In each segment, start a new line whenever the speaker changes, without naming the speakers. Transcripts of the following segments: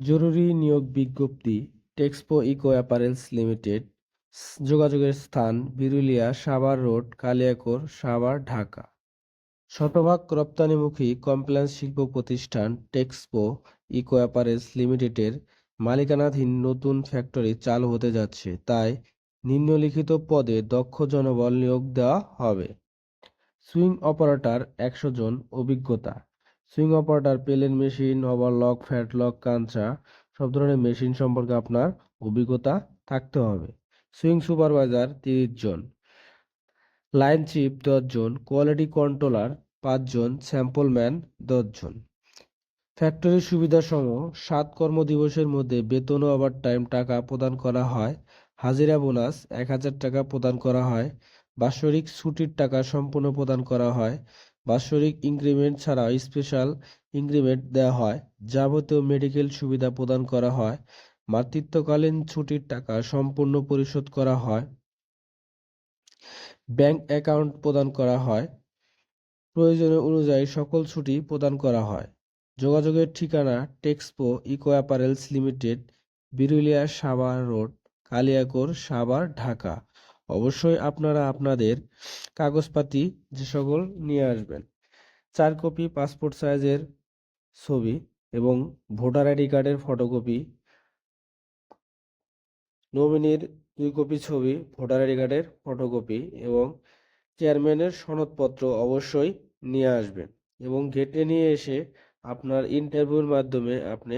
জরুরি নিয়োগ বিজ্ঞপ্তি টেক্সপো ইকো অ্যাপারেলস লিমিটেড, যোগাযোগের স্থান বিরুলিয়া সাভার রোড, কালিয়াকোর সাভার, ঢাকা। শতভাগ রপ্তানিমুখী কমপ্লায়েন্স শিল্প প্রতিষ্ঠান টেক্সপো ইকো অ্যাপারেলস লিমিটেডের মালিকানাধীন নতুন ফ্যাক্টরি চালু হতে যাচ্ছে, তাই নিম্নলিখিত পদে দক্ষ জনবল নিয়োগ দেওয়া হবে। সুইং অপারেটর একশো জন, অভিজ্ঞতা। সুইং অপারেটর পেলেন মেশিন ওভারলক ফ্যাটলক কাঞ্চা, সব ধরনের মেশিন সম্পর্কে আপনার অভিজ্ঞতা থাকতে হবে। সুইং সুপারভাইজার তিরিশ জন। লাইন চিপ দশজন কোয়ালিটি কন্ট্রোলার পাঁচজন স্যাম্পল ম্যান দশজন ফ্যাক্টরির সুবিধাসমূহ সাত কর্মদিবসের মধ্যে বেতন ও ওভারটাইম টাকা প্রদান করা হয়। হাজিরা বোনাস এক হাজার টাকা প্রদান করা হয়। বাৎসরিক ছুটির টাকা সম্পূর্ণ প্রদান করা হয়। বাৎসরিক ইনক্রিমেন্ট ছাড়াও স্পেশাল ইনক্রিমেন্ট দেওয়া হয়। যাবতীয় মেডিকেল সুবিধা প্রদান করা হয়। মাতৃত্বকালীন ছুটির টাকা সম্পূর্ণ পরিশোধ করা হয়। ব্যাংক অ্যাকাউন্ট প্রদান করা হয়। প্রয়োজনীয় অনুযায়ী সকল ছুটি প্রদান করা হয়। যোগাযোগের ঠিকানা Texpo eco apparels limited, Birulia Savar road, Kaliakoir Savar, Dhaka. অবশ্যই আপনারা আপনাদের কাগজপাতি যে সকল নিয়ে আসবেন। চার কপি পাসপোর্ট সাইজের ছবি এবং ভোটার আইডি কার্ডের ফটোকপি নমিনির দুই কপি ছবি, ভোটার আইডি কার্ডের ফটোকপি এবং চেয়ারম্যানের সনদপত্র অবশ্যই নিয়ে আসবেন এবং গেটে নিয়ে এসে আপনার ইন্টারভিউর মাধ্যমে আপনি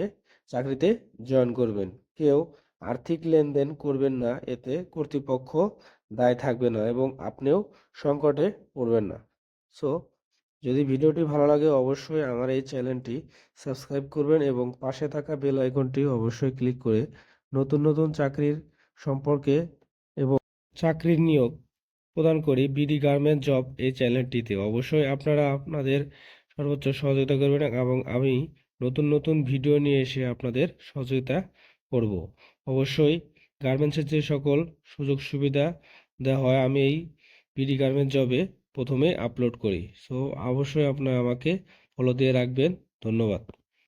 চাকরিতে জয়েন করবেন। কেউ আর্থিক লেনদেন করবেন না, এতে কর্তৃপক্ষ দায় থাকবে না এবং আপনিও সংকটে পড়বেন না। সো যদি ভিডিওটি ভালো লাগে অবশ্যই আমার এই চ্যানেলটি সাবস্ক্রাইব করবেন এবং পাশে থাকা বেল আইকনটি অবশ্যই ক্লিক করে নতুন নতুন চাকরির সম্পর্কে এবং চাকরির নিয়োগ প্রদান করি বিডি গার্মেন্ট জব এই চ্যানেলটিতে। অবশ্যই আপনারা আপনাদের সর্বোচ্চ সহযোগিতা করবেন এবং আমি নতুন নতুন ভিডিও নিয়ে এসে আপনাদের সহযোগিতা করব। অবশ্যই গার্মেন্টসের যে সকল সুযোগ সুবিধা দেওয়া হয়, আমি এই পিডি গার্মেন্ট জবে প্রথমে আপলোড করি। সো অবশ্যই আপনারা আমাকে ফলো দিয়ে রাখবেন। ধন্যবাদ।